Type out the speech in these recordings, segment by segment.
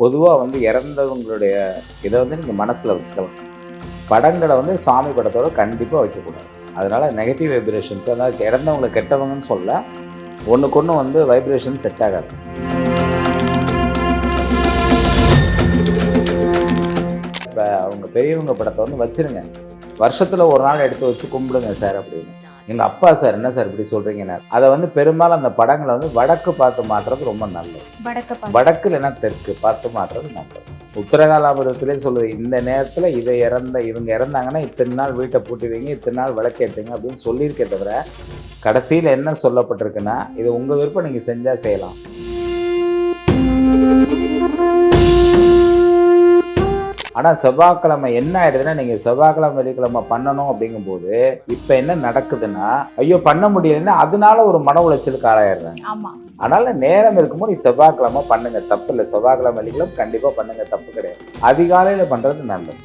பொதுவாக வந்து இறந்தவங்களுடைய இதை வந்து நீங்கள் மனசில் வச்சுக்கலாம். படங்களை வந்து சுவாமி படத்தோட கண்டிப்பாக வைக்கக்கூடாது. அதனால் நெகட்டிவ் வைப்ரேஷன்ஸ் அதாவது இறந்தவங்களை கெட்டவங்கன்னு சொல்ல ஒன்றுக்கு ஒன்று வந்து வைப்ரேஷன் செட் ஆகாது. இப்போ அவங்க பெரியவங்க படத்தை வந்து வச்சுருங்க. வருஷத்தில் ஒரு நாள் எடுத்து வச்சு கும்பிடுங்க சார் அப்படின்னு. எங்கள் அப்பா சார் என்ன சார் இப்படி சொல்கிறீங்கன்னு அதை வந்து பெரும்பாலும் அந்த படங்களை வந்து வடக்கு பார்த்து மாற்றுறது ரொம்ப நல்லது. வடக்க வடக்கு இல்லைன்னா தெற்கு பார்த்து மாற்றுறது நல்லது. உத்தரகாலாபுரத்திலே சொல்லுது இந்த நேரத்தில் இதை இறந்த இவங்க இறந்தாங்கன்னா இத்தனை நாள் வீட்டை பூட்டி வைங்க இத்தனை நாள் விளக்கேற்றுங்க அப்படின்னு சொல்லியிருக்கே தவிர கடைசியில் என்ன சொல்லப்பட்டிருக்குன்னா இது உங்கள் விருப்பம் நீங்கள் செஞ்சால் செய்யலாம். ஆனால் செவ்வாய்க்கிழமை என்ன ஆயிடுதுன்னா நீங்கள் செவ்வாய்க்கிழமை வெள்ளிக்கிழமை பண்ணணும் அப்படிங்கும்போது இப்போ என்ன நடக்குதுன்னா ஐயோ பண்ண முடியலைன்னா அதனால ஒரு மன உளைச்சலுக்கு ஆளாயிடுறாங்க. ஆமா. அதனால நேரம் இருக்கும்போது நீ செவ்வாய்க்கிழமை பண்ணுங்க. தப்பு இல்லை. செவ்வாய்க்கிழமை வெள்ளிக்கிழமை கண்டிப்பாக பண்ணுங்க. தப்பு கிடையாது. அதிகாலையில் பண்ணுறது நல்லது.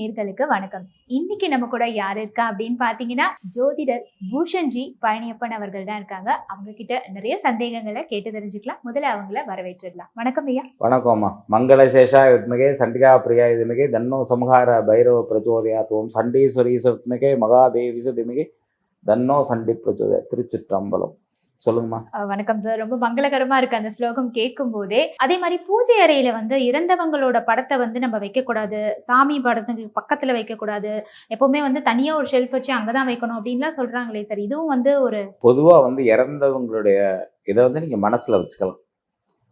நேர்களுக்கு வணக்கம். இன்னைக்கு நம்ம கூட யார் இருக்கா அப்படின்னு பாத்தீங்கன்னா ஜோதிடர் பூஷன்ஜி பழனியப்பன் அவர்கள் தான் இருக்காங்க. அவங்க கிட்ட நிறைய சந்தேகங்களை கேட்டு தெரிஞ்சுக்கலாம். முதல்ல அவங்கள வரவேற்றிடலாம். வணக்கம் ஐயா. வணக்கம்மா மங்களசேஷா வித்மகே சண்டிகா பிரியா இதுமிகே தன்னோ சம்ஹார பைரவ பிரச்சோதயாத்துவம் சண்டீஸ்வரி வித்மகே மகாதேவி சுதிமிகே தன்னோ சண்டி பிரச்சோதய திருச்சிற்றம்பலம். சொல்லுங்கம்மா. வணக்கம் சார். ரொம்ப மங்களகரமா இருக்கு அந்த ஸ்லோகம் கேட்கும் போதே அதே மாதிரி பூஜை அறையில வந்து இறந்தவங்களோட படத்தை வந்து நம்ம வைக்க கூடாது சாமி படத்துக்கு பக்கத்துல வைக்க கூடாது எப்பவுமே வந்து தனியா ஒரு ஷெல்ஃப் வச்சு அங்கதான் வைக்கணும் அப்படின்லாம் சொல்றாங்களே சார். இதுவும் வந்து ஒரு பொதுவாக வந்து இறந்தவங்களுடைய இதை வந்து நீங்கள் மனசில் வச்சுக்கலாம்.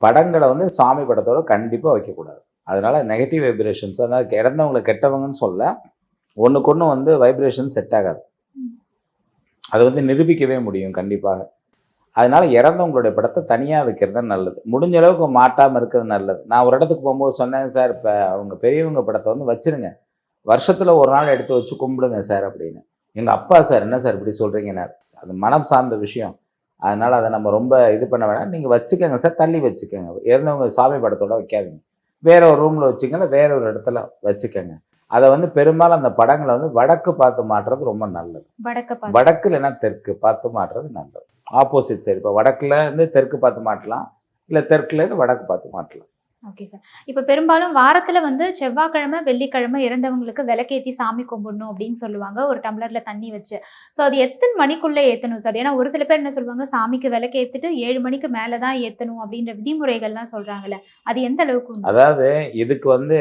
படங்களை வந்து சுவாமி படத்தோட கண்டிப்பாக வைக்கக்கூடாது. அதனால் நெகட்டிவ் வைப்ரேஷன்ஸ் அதாவது இறந்தவங்களை கெட்டவங்கன்னு சொல்ல ஒன்றுக்கு ஒன்று வந்து வைப்ரேஷன் செட் ஆகாது. அது வந்து நிரூபிக்கவே முடியும் கண்டிப்பாக. அதனால் இறந்தவங்களுடைய படத்தை தனியாக வைக்கிறது தான் நல்லது. முடிஞ்ச அளவுக்கு மாட்டாமல் இருக்கிறது நல்லது. நான் ஒரு இடத்துக்கு போகும்போது சொன்னேன் சார் இப்போ அவங்க பெரியவங்க படத்தை வந்து வச்சிருங்க. வருஷத்தில் ஒரு நாள் எடுத்து வச்சு கும்பிடுங்க சார் அப்படின்னு. எங்கள் அப்பா சார் என்ன சார் இப்படி சொல்கிறீங்கன்னா அது மனம் சார்ந்த விஷயம். அதனால் அதை நம்ம ரொம்ப இது பண்ண வேணாம். நீங்கள் வச்சுக்கோங்க சார் தள்ளி வச்சுக்கோங்க. இறந்தவங்க சாமி படத்தோட வைக்காதீங்க. வேற ஒரு ரூமில் வச்சுக்கோங்க வேற ஒரு இடத்துல வச்சுக்கோங்க. அதை வந்து பெரும்பாலும் அந்த படங்களை வந்து வடக்கு பார்த்து மாட்டுறது ரொம்ப நல்லது. வடக்க வடக்கு இல்லைன்னா தெற்கு பார்த்து மாட்டுறது நல்லது. ஆப்போசிட் சைடு இப்போ வடக்குல இருந்து தெற்கு பார்த்து மாட்டலாம் இல்லை தெற்குல இருந்து வடக்கு பார்த்து மாட்டலாம் ஓகே சார் இப்போ பெரும்பாலும் வாரத்துல வந்து செவ்வாய்க்கிழமை வெள்ளிக்கிழமை இறந்தவங்களுக்கு விளக்கேத்தி சாமி கும்பிடணும் அப்படின்னு சொல்லுவாங்க. ஒரு டம்ளர்ல தண்ணி வச்சு. ஸோ அது எத்தனை மணிக்குள்ள ஏத்தணும் சார் ஏன்னா ஒரு சில பேர் என்ன சொல்லுவாங்க சாமிக்கு விளக்கு ஏத்திட்டு ஏழு மணிக்கு மேல தான் ஏத்தணும் அப்படின்ற விதிமுறைகள்லாம் சொல்றாங்கல்ல. அது எந்த அளவுக்கு? அதாவது இதுக்கு வந்து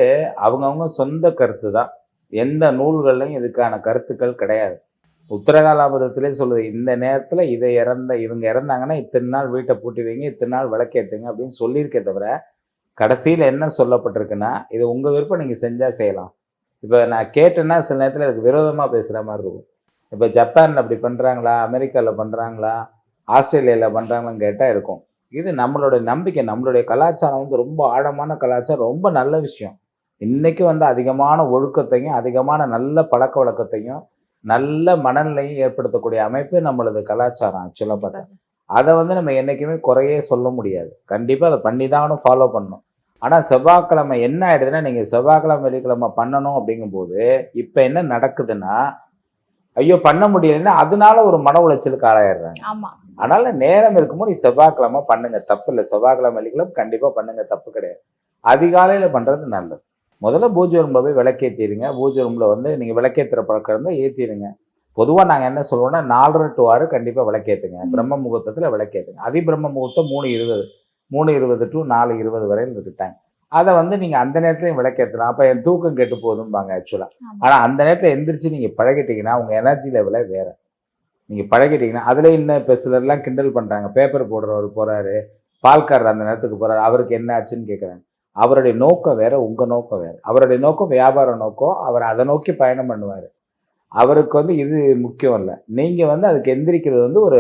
அவங்கவுங்க சொந்த கருத்து தான் எந்த நூல்கள்லையும் இதுக்கான கருத்துக்கள் கிடையாது. உத்தரகாலாபுரத்திலே சொல்லுது இந்த நேரத்தில் இதை இறந்த இவங்க இறந்தாங்கன்னா இத்தனை நாள் வீட்டை பூட்டி வைங்க இத்தனை நாள் விளக்கேற்றுங்க அப்படின்னு சொல்லியிருக்கே தவிர கடைசியில் என்ன சொல்லப்பட்டிருக்குன்னா இது உங்கள் விருப்பம் நீங்கள் செஞ்சால் செய்யலாம். இப்போ நான் கேட்டேன்னா சில நேரத்தில் அதுக்கு விரோதமாக பேசுகிற மாதிரி இருக்கும். இப்போ ஜப்பானில் அப்படி பண்ணுறாங்களா அமெரிக்காவில் பண்ணுறாங்களா ஆஸ்திரேலியாவில் பண்ணுறாங்களான்னு கேட்டால் இருக்கும். இது நம்மளுடைய நம்பிக்கை நம்மளுடைய கலாச்சாரம் வந்து ரொம்ப ஆழமான கலாச்சாரம் ரொம்ப நல்ல விஷயம். இன்றைக்கும் வந்து அதிகமான ஒழுக்கத்தையும் அதிகமான நல்ல பழக்க வழக்கத்தையும் நல்ல மனநிலையும் ஏற்படுத்தக்கூடிய அமைப்பு நம்மளது கலாச்சாரம் ஆக்சுவலாக பார்த்தா. அதை வந்து நம்ம என்றைக்குமே குறையே சொல்ல முடியாது. கண்டிப்பாக அதை பண்ணி தான் ஃபாலோ பண்ணணும். ஆனால் செவ்வாய்க்கிழமை என்ன ஆயிடுதுன்னா நீங்கள் செவ்வாய்க்கிழமை வெள்ளிக்கிழமை பண்ணணும் அப்படிங்கும்போது இப்போ என்ன நடக்குதுன்னா ஐயோ பண்ண முடியலைன்னா அதனால ஒரு மன உளைச்சலுக்கு ஆளாயிடுறாங்க. அதனால நேரம் இருக்கும்போது நீ செவ்வாய்க்கிழமை பண்ணுங்க. தப்பு இல்லை. செவ்வாய்க்கிழமை வெள்ளிக்கிழமை கண்டிப்பாக பண்ணுங்க. தப்பு கிடையாது. அதிகாலையில் பண்ணுறது நல்லது. முதல்ல பூஜை ரூமில் போய் விளக்கேற்றிடுங்க பூஜை ரூமில் வந்து நீங்கள் விளக்கேற்றுற பழக்கம் இருந்தால் ஏற்றிடுங்க பொதுவாக நாங்கள் என்ன சொல்லுவோம்னா நாலரை டு ஆறு கண்டிப்பாக விளக்கேற்றுங்க. பிரம்ம முகூர்த்தத்தில் விளக்கேற்றுங்க அதி பிரம்ம முகூர்த்தம் மூணு இருபது மூணு இருபது டு நாலு இருபது வரையில் இருக்கு டைம் அதை வந்து நீங்கள் அந்த நேரத்துலையும் விளக்கேற்றலாம் அப்போ என் தூக்கம் கெட்டு போதும்பாங்க ஆக்சுவலாக. ஆனால் அந்த நேரத்தில் எந்திரிச்சு நீங்கள் பழகிட்டீங்கன்னா உங்கள் எனர்ஜி லெவலே வேறு. நீங்கள் பழகிட்டீங்கன்னா அதில் இன்னும் இப்போ சிலர்லாம் கிண்டல் பண்ணுறாங்க பேப்பர் போடுறவர் போகிறாரு பால்காரர் அந்த நேரத்துக்கு போகிறாரு அவருக்கு என்ன ஆச்சுன்னு கேட்குறாங்க அவருடைய நோக்கம் வேற உங்கள் நோக்கம் வேறு. அவருடைய நோக்கம் வியாபார நோக்கம் அவர் அதை நோக்கி பயணம் பண்ணுவார். அவருக்கு வந்து இது முக்கியம் இல்லை. நீங்கள் வந்து அதுக்கு எந்திரிக்கிறது வந்து ஒரு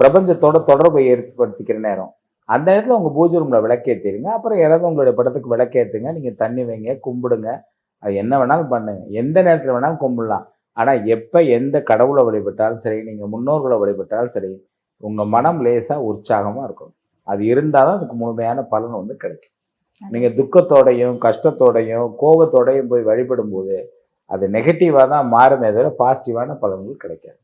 பிரபஞ்சத்தோட தொடர்பை ஏற்படுத்திக்கிற நேரம். அந்த நேரத்தில் உங்கள் பூஜை ரூமில் விளக்கேற்றிடுங்க அப்புறம் இறந்தவங்களுடைய படத்துக்கு விளக்கேற்றுங்க நீங்கள் தண்ணி வைங்க கும்பிடுங்க. அது என்ன வேணாலும் பண்ணுங்க. எந்த நேரத்தில் வேணாலும் கும்பிடலாம். ஆனால் எப்போ எந்த கடவுளை வழிபட்டாலும் சரி நீங்கள் முன்னோர்களை வழிபட்டாலும் சரி உங்கள் மனம் லேசாக உற்சாகமாக இருக்கும். அது இருந்தால் தான் அதுக்கு முழுமையான பலன் வந்து கிடைக்கும். நீங்கள் துக்கத்தோடையும் கஷ்டத்தோடையும் கோபத்தோடையும் போய் வழிபடும்போது அது நெகட்டிவாக தான் மாறுமே தவிர பாசிட்டிவான பலன்கள் கிடைக்காது.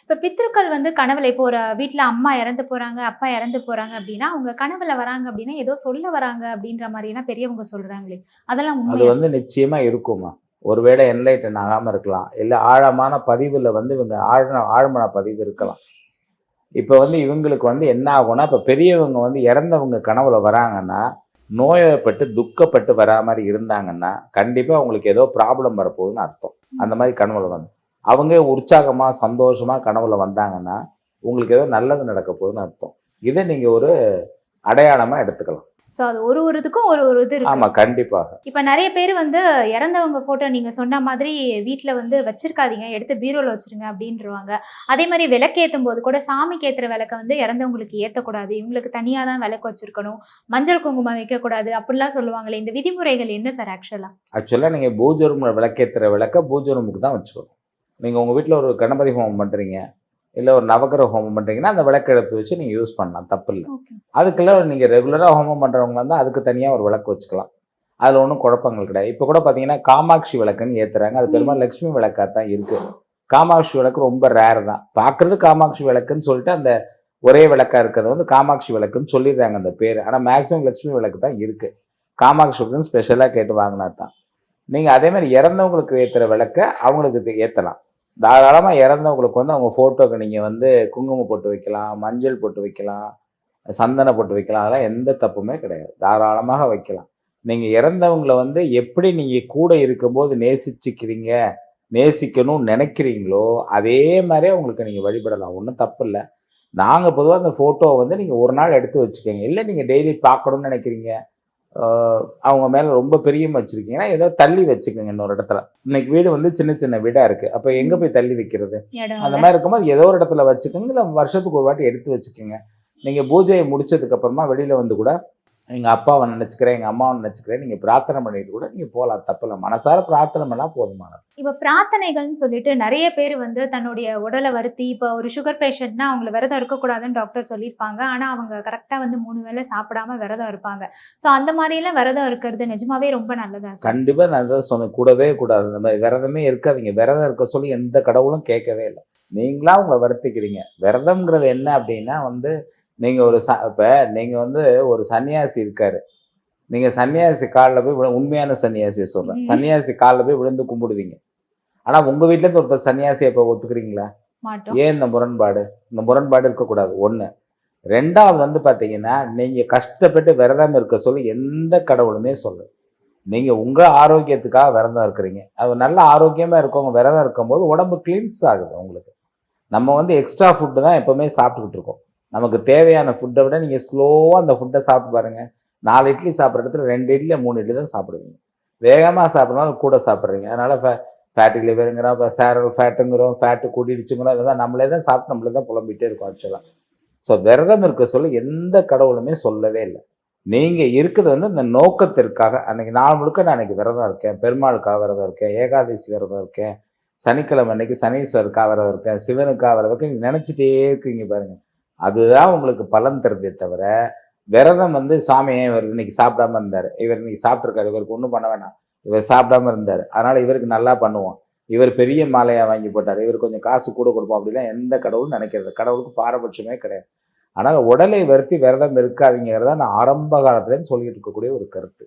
இப்ப பித்ருக்கள் வந்து கனவுல இப்போ ஒரு வீட்ல அம்மா இறந்து போறாங்க அப்பா இறந்து போறாங்க அப்படின்னா அவங்க கனவுல வராங்க அப்படின்னா ஏதோ சொல்ல வராங்க அப்படின்ற மாதிரி எல்லாம் பெரியவங்க சொல்றாங்களே அதெல்லாம் அது வந்து நிச்சயமா இருக்குமா ஒருவேளை என்லைட்டன் ஆகாம இருக்கலாம். இல்லை ஆழமான பதிவுல வந்து இவங்க ஆழ ஆழமான பதிவு இருக்கலாம். இப்போ வந்து இவங்களுக்கு வந்து என்ன ஆகும்னா இப்போ பெரியவங்க வந்து இறந்தவங்க கனவுல வராங்கன்னா நோயப்பட்டு துக்கப்பட்டு வரா மாதிரி இருந்தாங்கன்னா கண்டிப்பாக அவங்களுக்கு ஏதோ ப்ராப்ளம் வரப்போகுதுன்னு அர்த்தம். அந்த மாதிரி கனவுல வந்து. அவங்க உற்சாகமாக சந்தோஷமாக கனவுல வந்தாங்கன்னா உங்களுக்கு ஏதோ நல்லது நடக்க போகுதுன்னு அர்த்தம். இதை நீங்கள் ஒரு அடையாளமாக எடுத்துக்கலாம். சோ அது ஒரு ஒரு இதுக்கும் ஒரு ஒரு இது இருக்கு ஆமாம் கண்டிப்பாக. இப்ப நிறைய பேர் வந்து இறந்தவங்க போட்டோ நீங்க சொன்ன மாதிரி வீட்ல வந்து வச்சிருக்காதீங்க எடுத்து பீரோல வச்சிருங்க அப்படின்றவாங்க. அதே மாதிரி விளக்கேத்தும் போது கூட சாமிக்கு ஏத்துற விளக்க வந்து இறந்தவங்களுக்கு ஏத்தக்கூடாது. இவங்களுக்கு தனியா தான் விளக்கு வச்சிருக்கணும். மஞ்சள் குங்குமம் வைக்கக்கூடாது அப்படிலாம் சொல்லுவாங்களே இந்த விதிமுறைகள் என்ன சார் ஆக்சுவலா ஆக்சுவலாக நீங்கள் பூஜை ரூமில் விளக்கேற்றுற விளக்க பூஜை ரூமுக்கு தான் வச்சுக்கணும். நீங்கள் உங்கள் வீட்டில் ஒரு கணபதி ஹோமம் பண்ணுறீங்க இல்லை ஒரு நவகிரக ஹோமம் பண்ணுறீங்கன்னா அந்த விளக்கு எடுத்து வச்சு நீங்கள் யூஸ் பண்ணலாம். தப்பு இல்லை அதுக்கெல்லாம் நீங்கள் ரெகுலராக ஹோமம் பண்ணுறவங்களா இருந்தால் அதுக்கு தனியாக ஒரு விளக்கு வச்சுக்கலாம். அதில் ஒன்றும் குழப்பங்கள் கிடையாது. இப்போ கூட பார்த்தீங்கன்னா காமாட்சி விளக்குன்னு ஏற்றுறாங்க அது பெரும்பாலும் லக்ஷ்மி விளக்காக தான் இருக்குது காமாட்சி விளக்கு ரொம்ப ரேர் தான். பார்க்குறது காமாட்சி விளக்குன்னு சொல்லிட்டு அந்த ஒரே விளக்கா இருக்கிறது வந்து காமாட்சி விளக்குன்னு சொல்லிடுறாங்க அந்த பேர். ஆனால் மேக்ஸிமம் லக்ஷ்மி விளக்கு தான் இருக்குது காமாட்சி விளக்குன்னு ஸ்பெஷலாக கேட்டு வாங்கினா தான். நீங்கள் அதே மாதிரி இறந்தவங்களுக்கு ஏற்றுற விளக்க அவங்களுக்கு ஏற்றலாம் தாராளமாக இறந்தவங்களுக்கு வந்து அவங்க ஃபோட்டோக்கு நீங்கள் வந்து குங்குமம் போட்டு வைக்கலாம் மஞ்சள் போட்டு வைக்கலாம் சந்தனை போட்டு வைக்கலாம். அதெல்லாம் எந்த தப்புமே கிடையாது. தாராளமாக வைக்கலாம். நீங்கள் இறந்தவங்களை வந்து எப்படி நீங்கள் கூட இருக்கும்போது நேசிச்சுக்கிறீங்க நேசிக்கணும்னு நினைக்கிறீங்களோ அதே மாதிரியே உங்களுக்கு நீங்கள் வழிபடலாம். ஒன்றும் தப்பு இல்லை. நாங்கள் பொதுவாக அந்த ஃபோட்டோவை வந்து நீங்கள் ஒரு நாள் எடுத்து வச்சுக்கோங்க. இல்லை நீங்கள் டெய்லி பார்க்கணும்னு நினைக்கிறீங்க. அவங்க மேலே ரொம்ப பிரியம் வச்சுருக்கீங்கன்னா ஏதோ தள்ளி வச்சுக்கோங்க இன்னொரு இடத்துல. இன்னைக்கு வீடு வந்து சின்ன சின்ன வீடாக இருக்குது அப்போ எங்கே போய் தள்ளி வைக்கிறது? அந்த மாதிரி இருக்கும்போது ஏதோ ஒரு இடத்துல வச்சுக்கோங்க. இல்லை வருஷத்துக்கு ஒரு வாட்டி எடுத்து வச்சுக்கோங்க. நீங்கள் பூஜையை முடிச்சதுக்கு அப்புறமா வெளியில் வந்து கூட எங்கள் அப்பாவை நினச்சிக்கிறேன் எங்கள் அம்மாவை நினச்சிக்கிறேன். நீங்கள் பிரார்த்தனை பண்ணிட்டு கூட நீங்கள் போகலாம் தப்பில்லை மனசார பிரார்த்தனை பண்ணால் போதுமானது. இப்ப பிரார்த்தனைகள்னு சொல்லிட்டு நிறைய பேர் வந்து தன்னுடைய உடலை வருத்தி இப்போ ஒரு சுகர் பேஷண்ட்னா அவங்கள விரதம் இருக்கக்கூடாதுன்னு டாக்டர் சொல்லியிருப்பாங்க. ஆனா அவங்க கரெக்டா வந்து மூணு வேளை சாப்பிடாம விரதம் இருப்பாங்க. சோ அந்த மாதிரி எல்லாம் விரதம் இருக்கிறது நிஜமாவே ரொம்ப நல்லதா சார்? கண்டிப்பாக நான் தான் சொன்னேன். கூடவே கூடாது. அந்த மாதிரி விரதமே இருக்காதீங்க. விரதம் இருக்க சொல்லி எந்த கடவுளும் கேட்கவே இல்லை. நீங்களா உங்களை வருத்திக்கிறீங்க. விரதம்ங்கிறது என்ன அப்படின்னா வந்து நீங்கள் ஒரு ச இப்போ நீங்கள் வந்து ஒரு சன்னியாசி இருக்காரு. நீங்கள் சன்னியாசி காலில் போய் உண்மையான சன்னியாசியை சொல்கிறேன். சன்னியாசி காலில் போய் விழுந்து கும்பிடுவீங்க. ஆனால் உங்கள் வீட்டிலேருந்து ஒருத்தர் சன்னியாசியை இப்போ ஒத்துக்கிறீங்களா? ஏன் இந்த முரண்பாடு? இந்த முரண்பாடு இருக்கக்கூடாது. ஒன்று ரெண்டாவது வந்து பார்த்தீங்கன்னா நீங்கள் கஷ்டப்பட்டு விரதம் இருக்க சொல்லி எந்த கடவுளுமே சொல்லு நீங்கள் உங்கள் ஆரோக்கியத்துக்காக விரதம் இருக்கிறீங்க. அது நல்ல ஆரோக்கியமாக இருக்கவங்க விரதம் இருக்கும்போது உடம்பு கிளீன்ஸ் ஆகுது உங்களுக்கு நம்ம வந்து எக்ஸ்ட்ரா ஃபுட்டு தான் எப்போவுமே சாப்பிட்டுக்கிட்டு இருக்கோம். நமக்கு தேவையான ஃபுட்டை விட நீங்கள் ஸ்லோவாக அந்த ஃபுட்டை சாப்பிட்டு பாருங்கள் நாலு இட்லி சாப்பிட்ற இடத்துல ரெண்டு இட்லி மூணு இட்லி தான் சாப்பிடுவீங்க. வேகமாக சாப்பிட்றனால கூட சாப்பிட்றீங்க. அதனால் ஃபே ஃபேட்டு லிவருங்கிறோம் இப்போ சேரல் ஃபேட்டுங்கிறோம் ஃபேட்டு கூட்டிடுச்சுங்கிறோம் அது மாதிரி நம்மளே தான் சாப்பிட்டு நம்மளே தான் புலம்பிகிட்டே இருக்கோம் ஆக்சுவலாக ஸோ விரதம் இருக்க சொல்ல எந்த கடவுளுமே சொல்லவே இல்லை. நீங்கள் இருக்கிறது வந்து இந்த நோக்கத்திற்காக அன்னைக்கு நாள் முழுக்க நான் அன்றைக்கி விரதம் இருக்கேன். பெருமாளுக்காக விரதம் இருக்கேன். ஏகாதசி விரதம் இருக்கேன். சனிக்கிழமை அன்னைக்கு சனீஸ்வருக்காக விரதம் இருக்கேன். சிவனுக்காக விரதம் இருக்கேன். நினச்சிட்டே இருக்கீங்க பாருங்கள் அதுதான் உங்களுக்கு பலன் தருதே தவிர விரதம் வந்து சாமி இவர் இன்னைக்கு சாப்பிடாம இருந்தார். இவர் இன்னைக்கு சாப்பிட்ருக்காரு இவருக்கு ஒன்றும் பண்ண வேணாம். இவர் சாப்பிடாம இருந்தார். அதனால் இவருக்கு நல்லா பண்ணுவோம். இவர் பெரிய மாலையாக வாங்கி போட்டார். இவர் கொஞ்சம் காசு கூட கொடுப்போம் அப்படிலாம் எந்த கடவுளும் நினைக்கிறது கடவுளுக்கு பாரபட்சமே கிடையாது. ஆனால் உடலை வருத்தி விரதம் இருக்காதீங்கிறத நான் ஆரம்ப காலத்துலேருந்து சொல்லிட்டு இருக்கக்கூடிய ஒரு கருத்து.